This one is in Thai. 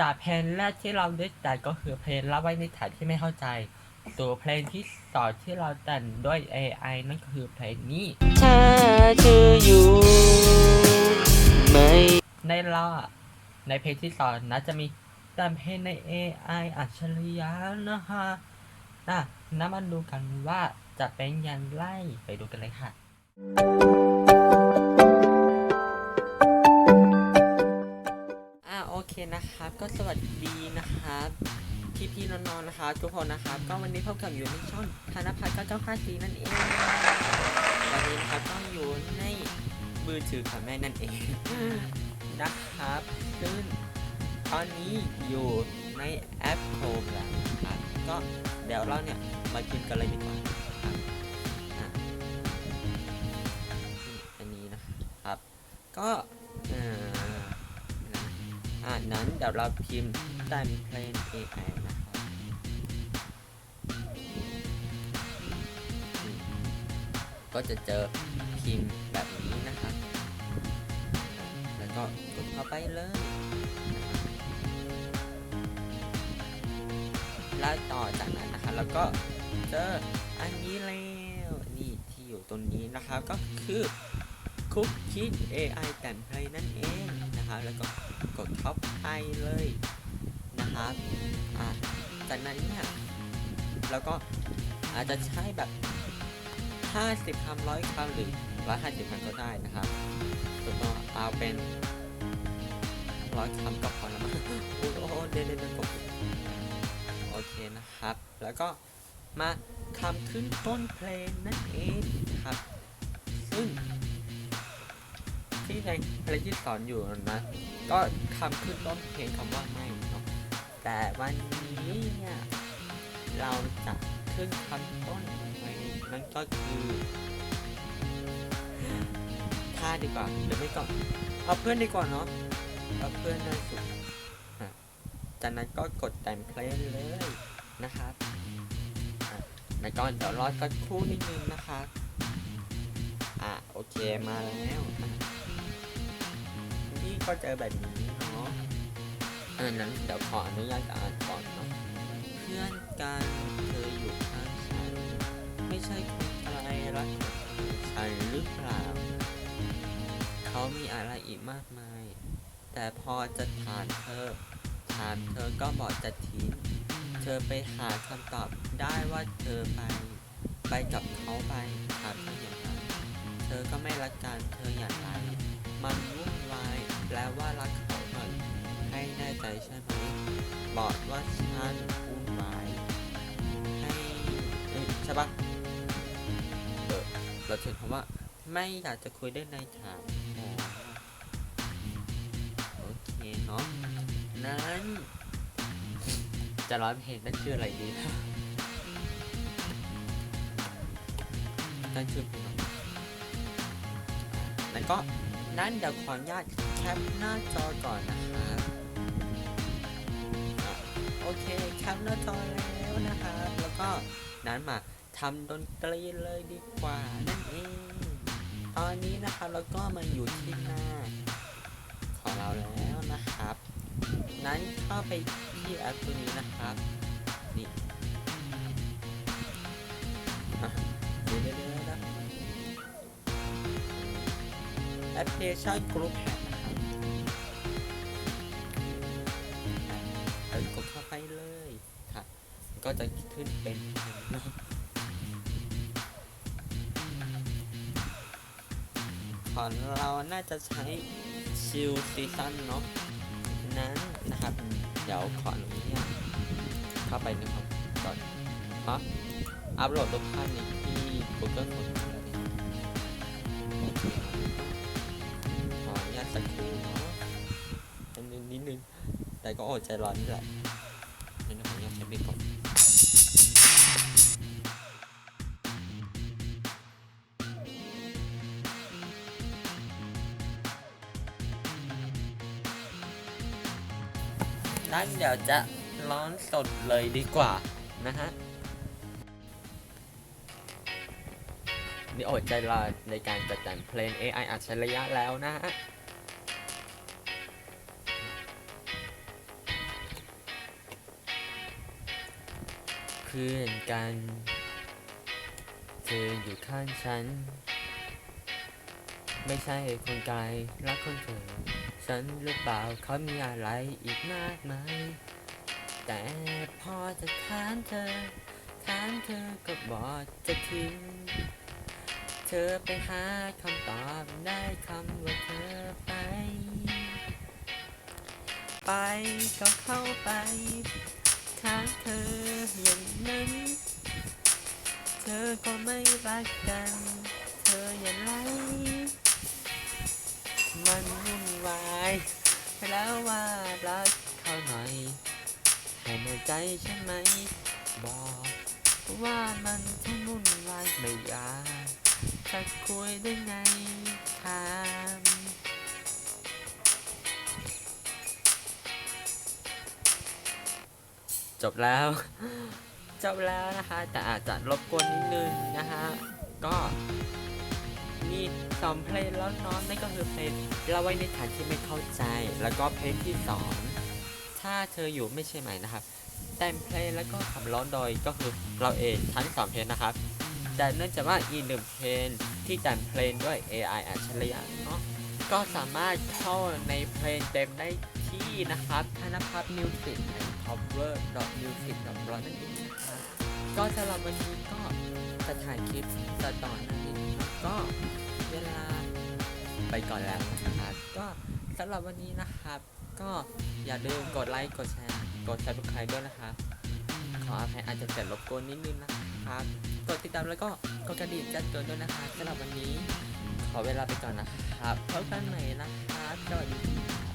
จากเพลงแรกที่เราได้แต่ก็คือเพลงรับไว้ในฐานที่ไม่เข้าใจตัวเพลงที่สองที่เราแต่งด้วย AI นั่นก็คือเพลงนี้ถ้าเธออยู่ไม่ในเราอในเพลงที่สองนะจะมีแต่เพลงใน AI อัจฉริยะนะคะนะน้ำมันดูกันว่าจะเป็นอยังไรไปดูกันเลยค่ะ นะครับ ก็สวัสดีนะครับพี่พี่น้องๆนะครับทุกคนนะครับ ก็วันนี้พบกับอยู่ในช่องธนพัฒน์ก้าเจ้าข้าสีนั่นเองวันนี้นะครับก็อยู่ในมือถือของแม่นั่นเองนะครับซึ่งตอนนี้อยู่ในแอปโ o มแล้วครับก็เดี๋ยวเราเนี่ยมากินกันเลยดีกว่าอันนี้นะครับ ก็ อ่านั้นเดี๋ยวเราพิมพ์แต่งเพลง AI นะครับก็จะเจอพิมพ์แบบนี้นะครับ แล้วก็กดเข้าไปเลยแล้วต่อจากนั้นนะครับแล้วก็เจออันนี้แล้วนี่ที่อยู่ตรงนี้นะครับก็คือ คุกคิด AI แต่งเพลงนั่นเองนะครับ แล้วก็กดเข้าไปเลยนะครับอ่าจากนั้นเนี่ยแล้วก็อาจจะใช้แบบ 50คำร้อยคำหรือ150คำก็ได้นะครับแล้วก็เอาเป็นร้อยคำก็พอแล้วมั้งโอ้โหเดี๋ยวเดี๋ยวเดผมโอเคนะครับ แล้วก็มาคำขึ้นต้นเพลงนั่นเองครับซึ่ง ที่ในเพลงที่สอนอยู่นะก็คำขึ้นต้นเพลงคำว่าไม่เนาะแต่วันนี้เนี่ยเราจะขึ้นคำต้นเพลงนั่นก็คือท่าดีกว่าหรือไม่ก็เอาเพื่อนดีกว่าเนาะเอาเพื่อนน่าสุดอะจากนั้นก็กดแต่งเพลงเลยนะครับอะแล้วก็เดี๋ยวรอสักครู่นิดนึงนะครับอะโอเคมาแล้ว ก็เจอแบบนี้เนาะอันนั้นเดี๋ยวขออนุญาตอ่านก่อนเนาะเพื่อนกันเธออยู่ข้างฉันไม่ใช่คนไกลรักฉันหรือเปล่าเขามีอะไรอีกมากมาย แต่พอจะถามเธอถามเธอก็บอกจะทิ้งเธอไปหาคำตอบได้ว่าเธอไป ไปกับเขาไปถามเธออย่างไรเธอก็ไม่รักกันเธออย่างไรมันวุ่นวายแป ลว่ารักเขาหน่อยให้แน่ใจใช่ไหมบอกว่าฉันวุ่นวายให้เอ้ยใช่ปะเออเราถึงคำว่า ไม่อยากจะคุยได้ในถามโอเคเนาะนั้น จะร้องเพลงนั่นชื่ออะไรดีนั่นชื่อเพลงอะไรแล้วก็ นั้นเดี๋ยวขออนุญาตแคปหน้าจอก่อนนะครับอะโอเคแคปหน้าจอแล้วนะครับแล้วก็นั้นมาทำดนตรีเลยดีกว่านั่นเองตอนนี้นะครับเราก็มาอยู่ที่หน้า ของเราแล้วนะครับ นั้นเข้าไปที่แอปตัวนี้นะครับนี่ แอปพลิเคชันกรุ๊ปแฮกนะครับเอากดเข้าไปเลยครับก็จะขึ้นเป็นของเราน่าจะใช้ชิลซีซันเนาะนั้นนะครับ เดี๋ยวขออนุญาตเข้าไปนะครับก่อนครับอัพโหลดรูปภาพนี้ที่ Google คนแล้วเนี่ยโอเค สักครู่เนาะนิดนิดนึงแต่ก็อดใจร้อนนี่แหละงั้นขออนุญาตใช้ไปก่อนนั่นเดี๋ยวจะร้อนสดเลยดีกว่านะฮะ นี่อดใจรอในการจัดแต่งเพลง AI อัจฉริยะแล้วนะฮะ พื่อนกัน เธออยู่ข้างฉัน ไม่ใช่คนไกลรักคนเธอ ฉันหรือเปล่าเขามีอะไรอีกมากมาย แต่พอจะถามเธอ ถามเธอก็บอกจะทิ้ง เธอไปหาคำตอบได้คำว่าเธอไป ไปก็เข้าไป ถ้าเธออย่างนั้น เธอก็ไม่รักกัน เธออย่าไล่มันวุ่นวายแล้วว่ารักเขาหน่อยให้ในใจใช่ไหม บอกว่ามันทั้งวุ่นวายไม่อยากจะคุยได้ไงถาม จบแล้ว จบแล้วนะคะ แต่อาจจะรบกวนนิดนึงนะคะ ก็มีสองเพลงแล้วเน้องนั่นก็คือเพลงเราไว้ในฐานที่ไม่เข้าใจ แล้วก็เพลงที่สองถ้าเธออยู่ไม่ใช่ไหมนะครับ แต่งเพลงแล้วก็ขับร้องโดยก็คือเราเองทั้งสองเพลงนะครับ แต่เนื่องจากว่าอีกหนึ่งเพลงที่แต่งเพลงด้วย AI อัจฉริยะเนาะก็สามารถเข้าในเพลงเต็มได้ ที่นะครับธนพัฒน์มิวสิก cover music ดอทร้อยนั่นเองนะครับก็สำหรับวันนี้ก็จะถ่ายคลิปตัดต่อนั่นเองก็เวลาไปก่อนแล้วนะครับก็สำหรับวันนี้นะครับ ก็อย่าลืมกดไลค์กดแชร์กด subscribe ด้วยนะครับขออภัยอาจจะเสียงรบกวนนิดนึงนะครับกดติดตามแล้วก็กดกระดิ่งแจ้งเตือนด้วยนะคะสำหรับวันนี้ ขอเวลาไปก่อนนะครับพบกันใหม่นะครับสวัสดีครับ